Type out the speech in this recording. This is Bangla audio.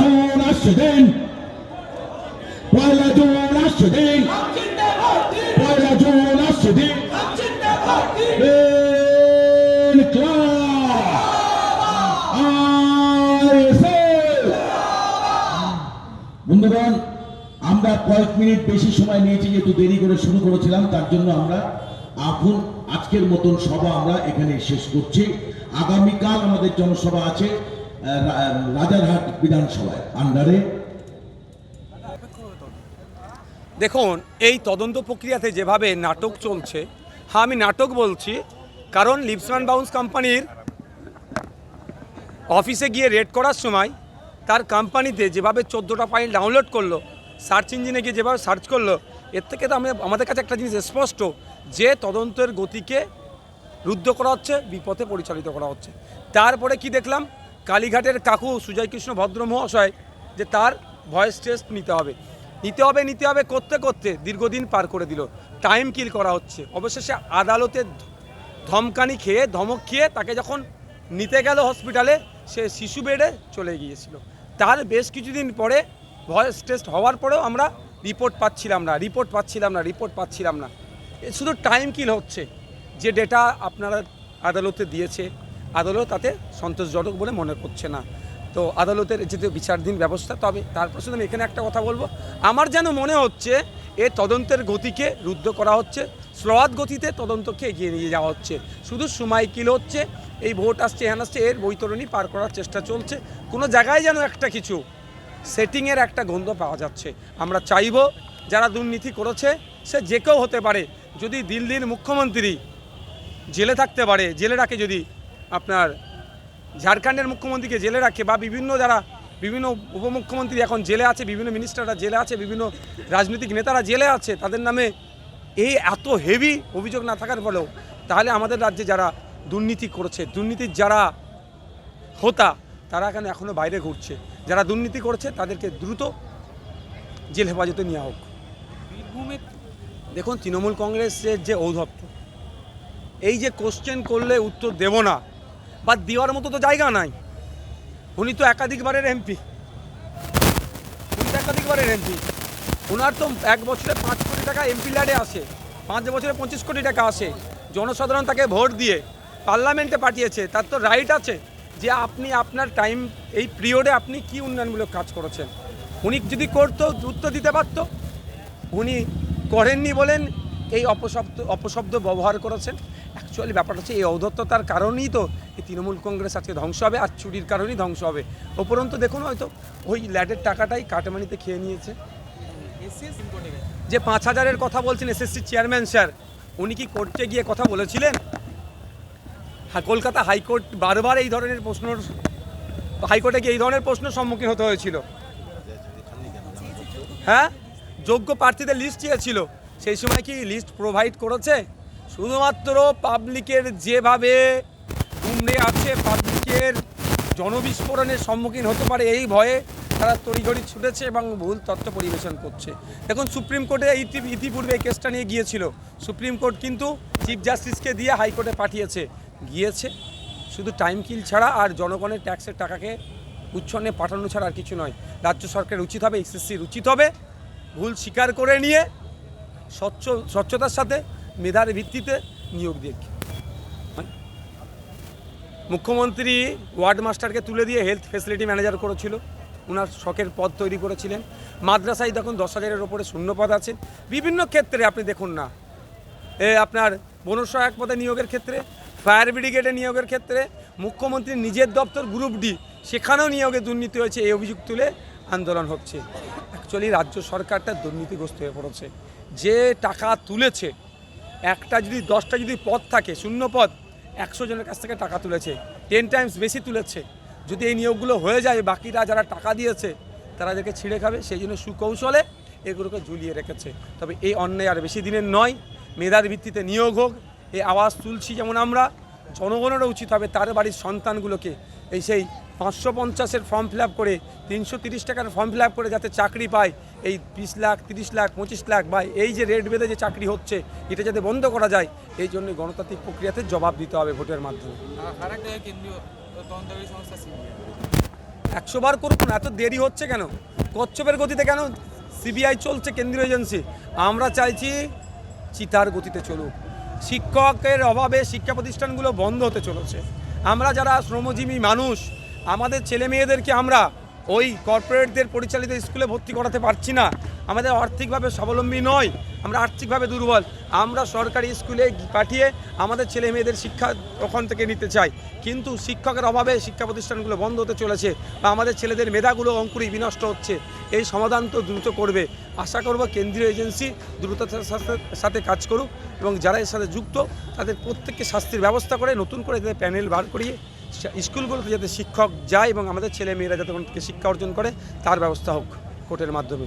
জুন আসছে দিন পয়লা জুন আসছে দিন পয়লা জুন আসছে দিন ইনকলাব বন্ধুগণ, আমরা কয়েক মিনিট বেশি সময় নিয়েছি যেহেতু দেরি করে শুরু করেছিলাম, তার জন্য আমরা এখন আজকের মতন সভা আমরা এখানে শেষ করছি। আগামীকাল আমাদের জনসভা আছে রাজারহাট বিধানসভায় আন্ডারে দেখুন, এই তদন্ত প্রক্রিয়াতে যেভাবে নাটক চলছে হ্যাঁ আমি নাটক বলছি কারণ লিপসম্যান বাউন্স কোম্পানির অফিসে গিয়ে রেড করার সময় তার কোম্পানিতে যেভাবে চোদ্দোটা ফাইল ডাউনলোড করল সার্চ ইঞ্জিনে গিয়ে যেভাবে সার্চ করল, এর থেকে তো আমাদের কাছে একটা জিনিস স্পষ্ট, যে তদন্তের গতিকে রুদ্ধ করা হচ্ছে, বিপথে পরিচালিত করা হচ্ছে। তারপরে কি দেখলাম? কালীঘাটের কাকু সুজয় কৃষ্ণ ভদ্র মহাশয় যে তার ভয়েস টেস্ট নিতে হবে। নিতে হবে নিতে হবে করতে করতে দীর্ঘদিন পার করে দিল। টাইম কিল করা হচ্ছে। অবশেষে আদালতে ধমকানি খেয়ে, ধমক খেয়ে তাকে যখন নিতে গেল হসপিটালে সে শিশু বেডে চলে গিয়েছিল। তার বেশ কিছুদিন পরে ভয়েস টেস্ট হওয়ার পরেও আমরা রিপোর্ট পাচ্ছিলাম না রিপোর্ট পাচ্ছিলাম না রিপোর্ট পাচ্ছিলাম না। শুধু টাইম কিল হচ্ছে। যে ডেটা আপনারা আদালতে দিয়েছে, আদালত তাতে সন্তোষজনক বলে মনে করছে না। তো আদালতের যেহেতু বিচারধীন ব্যবস্থা, তবে তারপর শুধু আমি এখানে একটা কথা বলব। আমার যেন মনে হচ্ছে, এ তদন্তের গতিকে রুদ্ধ করা হচ্ছে স্লোয়াত গতিতে তদন্তকে এগিয়ে নিয়ে যাওয়া হচ্ছে। শুধু সময় কিল হচ্ছে, এই ভোট আসছে হ্যান আসছে, এর বৈতরণী পার করার চেষ্টা চলছে। কোনো জায়গায় যেন একটা কিছু সেটিংয়ের একটা গন্ধ পাওয়া যাচ্ছে। আমরা চাইব, যারা দুর্নীতি করেছে, সে যে কেউ হতে পারে। যদি দিল্লির মুখ্যমন্ত্রী জেলে থাকতে পারে জেলে রাখে যদি আপনার ঝাড়খণ্ডের মুখ্যমন্ত্রীকে জেলে রাখে বা বিভিন্ন যারা বিভিন্ন উপমুখ্যমন্ত্রী এখন জেলে আছে বিভিন্ন মিনিস্টাররা জেলে আছে বিভিন্ন রাজনৈতিক নেতারা জেলে আছে তাদের নামে এই এত হেভি অভিযোগ না থাকার ফলেও তাহলে আমাদের রাজ্যে যারা দুর্নীতি করেছে দুর্নীতির যারা হোতা তারা এখানে এখনও বাইরে ঘুরছে। যারা দুর্নীতি করেছে তাদেরকে দ্রুত জেল হেফাজতে নেওয়া হোক। দেখুন তৃণমূল কংগ্রেসের যে ঔধত্য এই যে কোশ্চেন করলে উত্তর দেব না। বা দেওয়ার মতো তো জায়গা নাই। উনি তো একাধিকবারের এমপি উনি তো একাধিকবারের এমপি ওনার তো এক বছরে পাঁচ কোটি টাকা এমপি ল্যাডে আসে। পাঁচ বছরে পঁচিশ কোটি টাকা আসে। জনসাধারণ তাকে ভোট দিয়ে পার্লামেন্টে পাঠিয়েছে। তার তো রাইট আছে যে আপনি আপনার টাইম এই পিরিয়ডে আপনি কি উন্নয়নমূলক কাজ করেছেন। উনি যদি করতো, উত্তর দিতে পারতো। উনি করেননি বলেন এই অপশব্দ অপশব্দ ব্যবহার করেছেন। অ্যাকচুয়ালি ব্যাপারটা হচ্ছে এই ঔদ্ধত্যতার কারণেই তো এই তৃণমূল কংগ্রেস আজকে ধ্বংস হবে আর চুরির কারণেই ধ্বংস হবে। উপরন্তু দেখুন, হয়তো ওই ল্যাডের টাকাটাই কাটমানিতে খেয়ে নিয়েছে। যে পাঁচ হাজারের কথা বলছেন এসএসসি চেয়ারম্যান স্যার, উনি কি কোর্টে গিয়ে কথা বলেছিলেন? হ্যাঁ কলকাতা হাইকোর্ট বারবার এই ধরনের প্রশ্ন হাইকোর্টে গিয়ে এই ধরনের প্রশ্নের সম্মুখীন হতে হয়েছিল। হ্যাঁ? যোগ্য প্রার্থীদের লিস্ট চেয়েছিল। সেই সময় কি লিস্ট প্রোভাইড করেছে? শুধুমাত্র পাবলিকের যেভাবে উমড়ে আছে পাবলিকের জনবিস্ফোরণের সম্মুখীন হতে পারে এই ভয়ে তারা তড়িঘড়ি ছুটেছে এবং ভুল তথ্য পরিবেশন করছে। দেখুন, সুপ্রিম কোর্টে ইতি- ইতিপূর্বে কেসটা নিয়ে গিয়েছিল। সুপ্রিম কোর্ট কিন্তু চিফ জাস্টিসকে দিয়ে হাইকোর্টে পাঠিয়েছে। গিয়েছে। শুধু টাইম কিল ছাড়া আর জনগণের ট্যাক্সের টাকাকে উচ্ছন্নে পাঠানো ছাড়া আর কিছু নয়। রাজ্য সরকারের উচিত হবে এসএসসির উচিত হবে। ভুল স্বীকার করে নিয়ে স্বচ্ছ, স্বচ্ছতার সাথে মেধার ভিত্তিতে নিয়োগ দিয়ে মুখ্যমন্ত্রী, ওয়ার্ড মাস্টারকে তুলে দিয়ে হেলথ ফেসিলিটি ম্যানেজার করেছিল। ওনার শখের পদ তৈরি করেছিলেন। মাদ্রাসায় দেখুন দশ হাজারের ওপরে শূন্যপদ আছে। বিভিন্ন ক্ষেত্রে আপনি দেখুন না। এ আপনার বনসহায়ক পদে নিয়োগের ক্ষেত্রে, ফায়ার ব্রিগেডে নিয়োগের ক্ষেত্রে মুখ্যমন্ত্রীর নিজের দপ্তর গ্রুপ ডি, সেখানেও নিয়োগে দুর্নীতি হয়েছে, এই অভিযোগ তুলে আন্দোলন হচ্ছে। অ্যাকচুয়ালি রাজ্য সরকারটা দুর্নীতিগ্রস্ত হয়ে পড়েছে। যে টাকা তুলেছে, একটা যদি, দশটা যদি পদ থাকে, শূন্য পদ, একশো জনের কাছ থেকে টাকা তুলেছে টেন টাইমস বেশি তুলেছে, যদি এই নিয়োগগুলো হয়ে যায়, বাকিরা যারা টাকা দিয়েছে, তারা এদেরকে ছিঁড়ে খাবে, সেই জন্য সুকৌশলে এগুলোকে ঝুলিয়ে রেখেছে। তবে এই অন্যায় আর বেশি দিনের নয়, মেধার ভিত্তিতে নিয়োগ হোক, এই আওয়াজ তুলছি যেমন আমরা, জনগণেরও উচিত হবে তার বাড়ির সন্তানগুলোকে এই সেই পাঁচশো পঞ্চাশের ফর্ম ফিল করে তিনশো তিরিশ টাকার ফর্ম ফিল করে যাতে চাকরি পায়, এই বিশ লাখ, তিরিশ লাখ, পঁচিশ লাখ বা এই যে রেট বেঁধে যে চাকরি হচ্ছে, এটা যাতে বন্ধ করা যায়, এই জন্য গণতান্ত্রিক প্রক্রিয়াতে জবাব দিতে হবে ভোটের মাধ্যমে। একশো বার করুক না এত দেরি হচ্ছে কেন? কচ্ছপের গতিতে কেন সিবিআই চলছে কেন্দ্রীয় এজেন্সি? আমরা চাইছি চিতার গতিতে চলুক। শিক্ষকের অভাবে শিক্ষা প্রতিষ্ঠানগুলো বন্ধ হতে চলেছে। আমরা যারা শ্রমজীবী মানুষ, আমাদের ছেলে মেয়েদেরকে আমরা ওই কর্পোরেটদের পরিচালিত স্কুলে ভর্তি করাতে পারছি না। আমাদের আর্থিকভাবে স্বাবলম্বী নয়, আমরা আর্থিকভাবে দুর্বল। আমরা সরকারি স্কুলে পাঠিয়ে আমাদের ছেলে মেয়েদের শিক্ষা ওখান থেকে নিতে চাই। কিন্তু শিক্ষকের অভাবে শিক্ষা প্রতিষ্ঠানগুলো বন্ধ হতে চলেছে বা আমাদের ছেলেদের মেধাগুলো অঙ্কুরি বিনষ্ট হচ্ছে। এই সমাধান তো দ্রুত করবে। আশা করব কেন্দ্রীয় এজেন্সি দ্রুততার সাথে সাথে কাজ করুক এবং যারা এর সাথে যুক্ত, তাদের প্রত্যেককে শাস্তির ব্যবস্থা করে, নতুন করে যাতে প্যানেল বার করিয়ে স্কুলগুলোতে যাতে শিক্ষক যায় এবং আমাদের ছেলে মেয়েরা যাতে শিক্ষা অর্জন করে, তার ব্যবস্থা হোক কোর্টের মাধ্যমে।